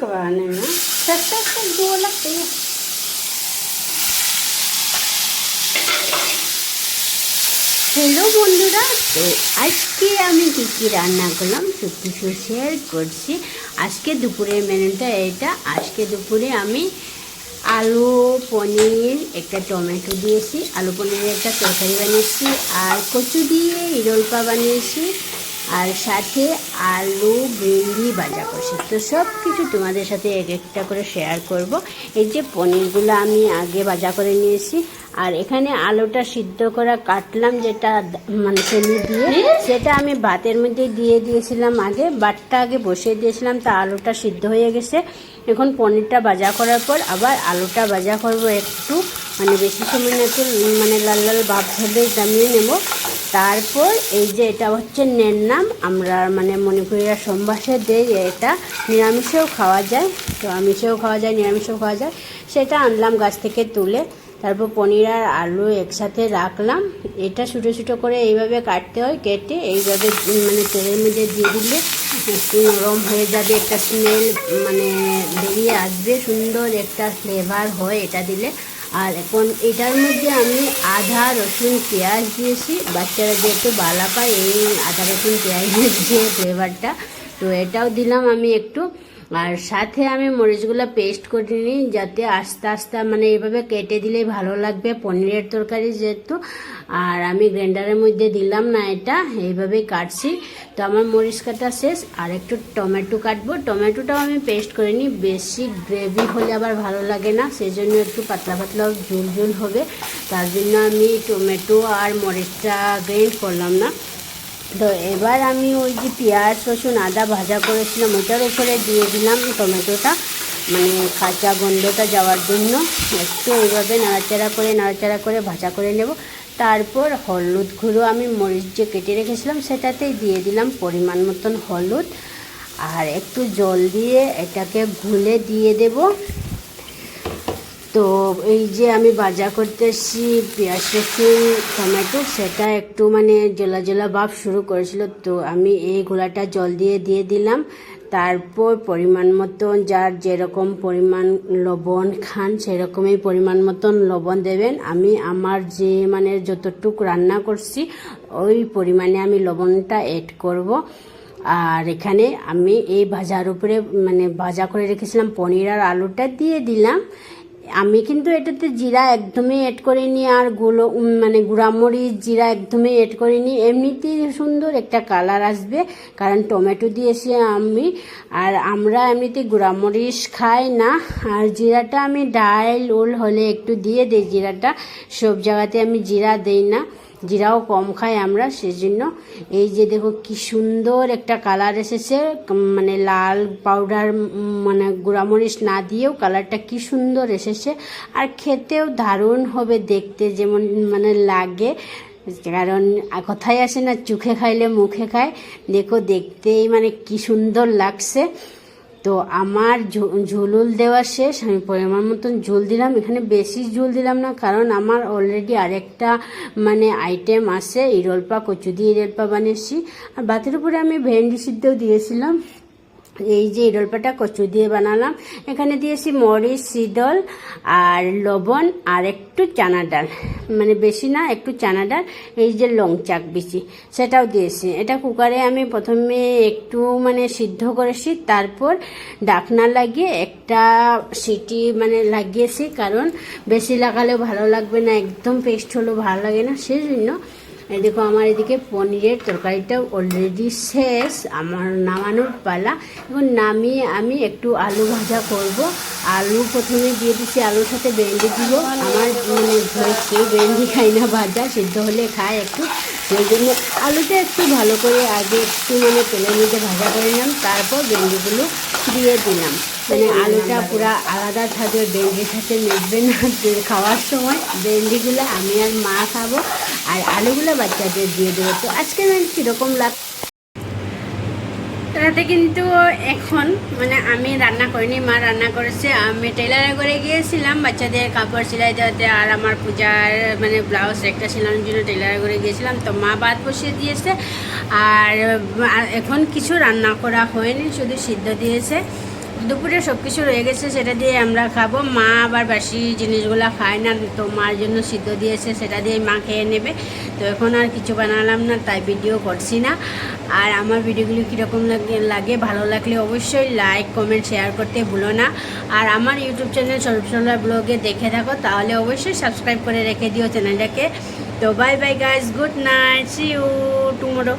करवाने में सस्ता सस्ता दो लगते हैं হ্যালো বন্ধুরা তো আজকে আমি কী কী রান্না করলাম সব কিছু শেয়ার করছি আজকে দুপুরের মেনুটা এটা আজকে দুপুরে আমি আলু পনির একটা টমেটো দিয়েছি আলু পনিরের একটা তরকারি বানিয়েছি আর কচু দিয়ে ইরলপা বানিয়েছি আর সাথে আলু ভেন্ডি ভাজা করছি তো সব কিছু তোমাদের সাথে এক একটা করে শেয়ার করব। এই যে পনিরগুলো আমি আগে ভাজা করে নিয়েছি। আর এখানে আলুটা সিদ্ধ করা কাটলাম যেটা মানে তেলি দিয়ে। সেটা আমি ভাতের মধ্যে দিয়ে দিয়েছিলাম আগে। বাটটা আগে বসিয়ে দিয়েছিলাম তা আলুটা সিদ্ধ হয়ে গেছে। এখন পনিরটা ভাজা করার পর আবার আলুটা ভাজা করব একটু। মানে বেশি সময় না একটু মানে লাল লাল ভাব ভেবে দামিয়ে নেব। তারপর এই যে এটা হচ্ছে নের নাম আমরা মানে মণিপুরীরা সোমবাসে দেই, এটা নিরামিষেও খাওয়া যায় তো আমিষেও খাওয়া যায়, নিরামিষেও খাওয়া যায়। সেটা আনলাম গাছ থেকে তুলে, তারপর পনির আর আলু একসাথে রাখলাম। এটা ছোটো ছোটো করে এইভাবে কাটতে হয়, কেটে এইভাবে মানে তেলের মধ্যে দিয়ে দিলে একটু নরম হয়ে যাবে, একটা স্মেল মানে বেরিয়ে আসবে, সুন্দর একটা ফ্লেভার হয় এটা দিলে। আর এখন এটার মধ্যে আমি আধা রসুন, পেঁয়াজ দিয়েছি। বাচ্চারা যেহেতু বালা পায় এই আধা রসুন, পেঁয়াজ যে ফ্লেভারটা তো এটাও দিলাম আমি একটু। আর সাথে আমি মরিচগুলো পেস্ট করে নিই, যাতে আস্তে আস্তে মানে এভাবে কেটে দিলেই ভালো লাগবে পনিরের তরকারি যেহেতু। আর আমি গ্রাইন্ডারের মধ্যে দিলাম না এটা এইভাবেই কাটছি। তো আমার মরিচ কাটা শেষ, আর একটু টমেটো কাটবো। টমেটোটাও আমি পেস্ট করে নিই, বেশি গ্রেভি হলে আবার ভালো লাগে না সেই জন্য একটু পাতলা পাতলা ঝুল ঝুল হবে। তার জন্য আমি টমেটো আর মরিচটা গ্রাইন্ড করলাম না। তো এবার আমি ওই যে পেঁয়াজ, রসুন, আদা ভাজা করেছিলাম, ওটার উপরে দিয়ে দিলাম টমেটোটা মানে কাঁচা গন্ধটা যাওয়ার জন্য। একটু এইভাবে নাড়াচাড়া করে নাড়াচাড়া করে ভাজা করে নেব। তারপর হলুদ গুঁড়ো আমি মরিচ যে কেটে রেখেছিলাম, সেটাতেই দিয়ে দিলাম পরিমাণ মতন হলুদ। আর একটু জল দিয়ে এটাকে ভুলে দিয়ে দেব। তো এই যে আমি ভাজা করতেছি পেঁয়াজ রসুন, টমেটো, সেটা একটু মানে জলা জলা ভাব শুরু করেছিল। তো আমি এই গোলাটা জল দিয়ে দিয়ে দিলাম। তারপর পরিমাণ মতন যার যেরকম পরিমাণ লবণ খান, সেরকমই পরিমাণ মতন লবণ দেবেন। আমি আমার যে মানে যতটুক রান্না করছি, ওই পরিমাণে আমি লবণটা অ্যাড করব। আর এখানে আমি এই ভাজার উপরে মানে ভাজা করে রেখেছিলাম, পনির আর আলুটা দিয়ে দিলাম। আমি কিন্তু এটাতে জিরা একদমই এড করিনি আরগুলো মানে গুঁড়ামরিচ জিরা একদমই এড করিনি। এমনিতেই সুন্দর একটা কালার আসবে, কারণ টমেটো দিয়েছি আমি। আর আমরা এমনিতে গুঁড়ামরিচ খাই না। আর জিরাটা আমি ডাল ওল হলে একটু দিয়ে দিই, জিরাটা। সব জায়গাতে আমি জিরা দেই না। জিরাও কম খাই আমরা, সেজন্য এই যে দেখো কি সুন্দর একটা কালার এসেছে মানে লাল পাউডার মানে গুঁড়ামরিচ না দিয়েও কালারটা কি সুন্দর এসেছে। আর খেতেও দারুণ হবে দেখতে, যেমন মানে লাগে। কারণ কথাই আসে না, চোখে খাইলে মুখে খায়। দেখো দেখতেই মানে কি সুন্দর লাগছে। তো আমার ঝুলুল দেওয়া শেষ, আমি পরিমাণ মতন ঝুল দিলাম। এখানে বেশি ঝুল দিলাম না, কারণ আমার অলরেডি আরেকটা মানে আইটেম আছে ইরলপা কচু দিয়ে ইরলপা বানিয়েছি। আর বাতির উপরে আমি ভেন্ডি সিদ্ধও দিয়েছিলাম। এই যে ইরলপাটা কচু দিয়ে বানালাম। এখানে দিয়েছি মরিচ শীতল আর লবণ আর একটু চানা ডাল। মানে বেশি না, একটু চানা ডাল, এই যে লং চাক বেশি সেটাও দিয়েছি। এটা কুকারে আমি প্রথমে একটু মানে সিদ্ধ করেছি, তারপর ডাকনা লাগিয়ে একটা সিটি মানে লাগিয়েছি, কারণ বেশি লাগালেও ভালো লাগবে না, একদম পেস্ট হলেও ভালো লাগে না সেই জন্য দেখো, আমার এদিকে পনিরের তরকারিটা অলরেডি শেষ। আমার নামানোর পালা। এখন নামিয়ে আমি একটু আলু ভাজা করব। আলু প্রথমে দিয়ে দিচ্ছি আলুর সাথে ভেন্ডি দিব। আমার মানে কেউ ভেন্ডি খাই না ভাজা, সিদ্ধ হলে খায় একটু। সেই জন্য আলুটা একটু ভালো করে আগে একটু মানে তেলের মধ্যে ভাজা করে নিলাম। তারপর ভেন্ডিগুলো দিয়ে দিলাম। মানে আলুটা পুরো আলাদা থাকবে, ভেন্ডির সাথে মিশবে না। খাওয়ার সময় ভেন্ডিগুলো আমি আর মা খাব। আর আলুগুলো বাচ্চাদের দিয়ে দেবো। তো আজকে কীরকম লাগ রাতে কিন্তু এখন মানে আমি রান্না করিনি, মা রান্না করেছে। আমি টেলারে করে গিয়েছিলাম, বাচ্চাদের কাপড় সেলাই দেওয়াতে, আর আমার পূজার মানে ব্লাউজ একটা সেলানোর জন্য টেলারে করে গিয়েছিলাম। তো মা বাদ বসিয়ে দিয়েছে, আর এখন কিছু রান্না করা হয়নি, শুধু সিদ্ধ দিয়েছে। দুপুরে সব কিছু রয়ে গেছে, সেটা দিয়ে আমরা খাব। মা আবার বাসি জিনিসগুলো খায় না, তো মার জন্য সিদ্ধ দিয়েছে, সেটা দিয়ে মা খেয়ে নেবে। তো এখন আর কিছু বানালাম না, তাই ভিডিও করছি না। আর আমার ভিডিওগুলো কীরকম লাগে ভালো লাগলে অবশ্যই লাইক কমেন্ট শেয়ার করতে ভুলো না। আর আমার ইউটিউব চ্যানেল সরবসলা ব্লগে দেখে থাকো, তাহলে অবশ্যই সাবস্ক্রাইব করে রেখে দিও চ্যানেলটাকে তো bye bye guys good night see you tomorrow